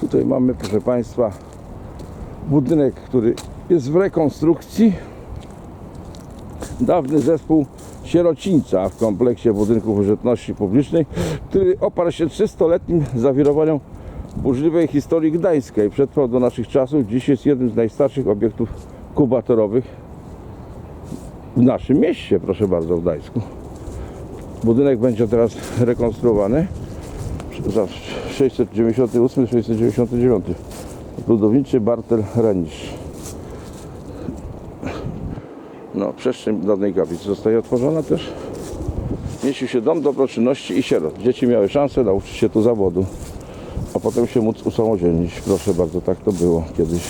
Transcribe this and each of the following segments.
Tutaj mamy, proszę Państwa, budynek, który jest w rekonstrukcji. Dawny zespół sierocińca w kompleksie budynków użyteczności publicznej, który oparł się 300-letnim zawirowaniom burzliwej historii gdańskiej. Przetrwał do naszych czasów. Dziś jest jednym z najstarszych obiektów kubatorowych w naszym mieście, proszę bardzo, w Gdańsku. Budynek będzie teraz rekonstruowany za 698-699. Budowniczy Bartel Ranisz. No, przestrzeń dawnej kaplicy zostaje otworzona też. Mieścił się dom dobroczynności i sierot. Dzieci miały szansę nauczyć się tu zawodu, a potem się móc usamodzielnić. Proszę bardzo, tak to było kiedyś.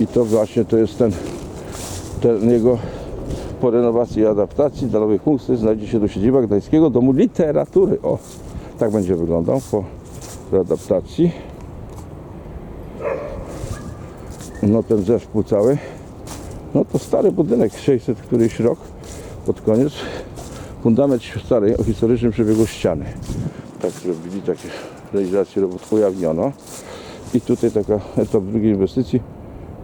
I to właśnie to jest ten, ten jego po renowacji i adaptacji dla nowych funkcji znajdzie się do siedziba Gdańskiego Domu Literatury. O, tak będzie wyglądał po readaptacji. No ten zespół cały. No to stary budynek, 600 któryś rok, pod koniec. Fundament stary, o historycznym przebiegu ściany. Tak zrobili, takie realizacje robót ujawniono. I tutaj taka etap drugiej inwestycji,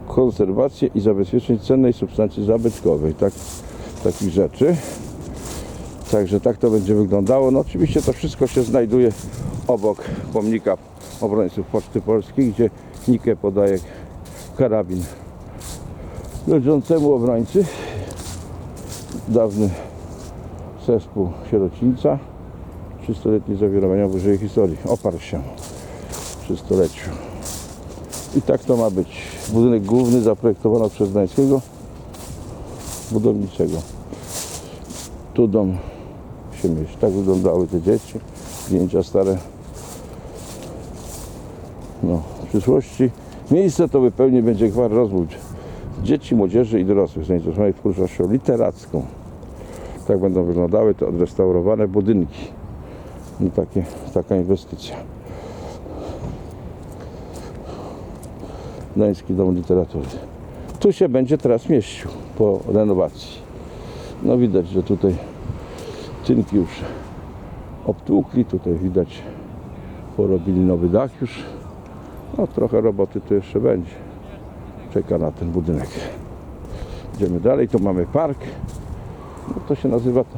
konserwację i zabezpieczenie cennej substancji zabytkowej, tak, takich rzeczy. Także tak to będzie wyglądało. No oczywiście to wszystko się znajduje obok pomnika obrońców Poczty Polskiej, gdzie Nikę podaje karabin leżącemu obrońcy. Dawny zespół sierocińca. 300-letnie zawirowania Bożej historii. Oparł się przy stuleciu. I tak to ma być. Budynek główny zaprojektowano przez Gdańskiego budowniczego. Tu dom się mieści. Tak wyglądały te dzieci. Zdjęcia stare. No, w przyszłości miejsce to wypełni będzie gwar rozwój dzieci, młodzieży i dorosłych zainteresowanych twórczością literacką. Tak będą wyglądały te odrestaurowane budynki. No takie, taka inwestycja. Gdański Dom Literatury. Tu się będzie teraz mieścił po renowacji. No widać, że tutaj tynki już obtłukli, tutaj widać porobili nowy dach już. No trochę roboty tu jeszcze będzie. Czeka na ten budynek. Idziemy dalej, tu mamy park. No to się nazywa to,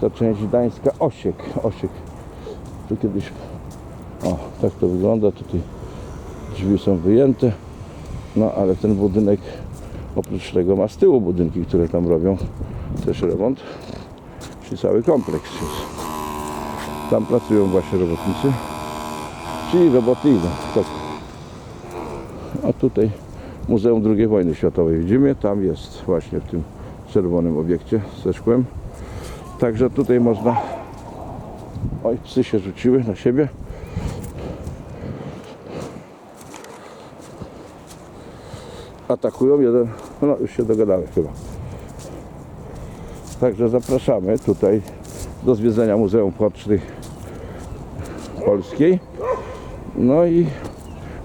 ta część gdańska Osiek. Osiek. Tu kiedyś o, tak to wygląda. Tutaj drzwi są wyjęte. No ale ten budynek oprócz tego ma z tyłu budynki, które tam robią też remont. Czyli cały kompleks jest. Tam pracują właśnie robotnicy. Czyli roboty idą. Tak. A tutaj Muzeum II Wojny Światowej widzimy. Tam jest właśnie w tym czerwonym obiekcie ze szkłem. Także tutaj można... Oj, psy się rzuciły na siebie. Atakują jeden... No już się dogadały chyba. Także zapraszamy tutaj do zwiedzenia Muzeum Poczty Polskiej. No i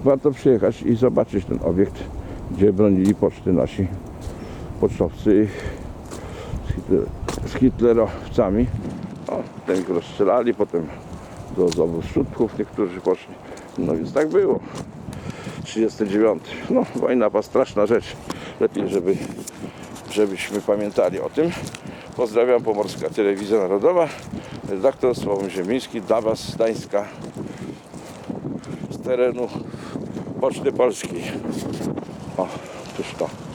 warto przyjechać i zobaczyć ten obiekt, gdzie bronili poczty nasi pocztowcy z, Hitler, z hitlerowcami. O, potem ich rozstrzelali, potem do zowu Szutków niektórzy poszli. No więc tak było. 39. No, wojna była straszna rzecz. Lepiej, żeby, żebyśmy pamiętali o tym. Pozdrawiam Pomorska Telewizja Narodowa. Redaktor Sławomir Ziemiński dla Was, Gdańska z terenu Poczty Polskiej. O, czyż to.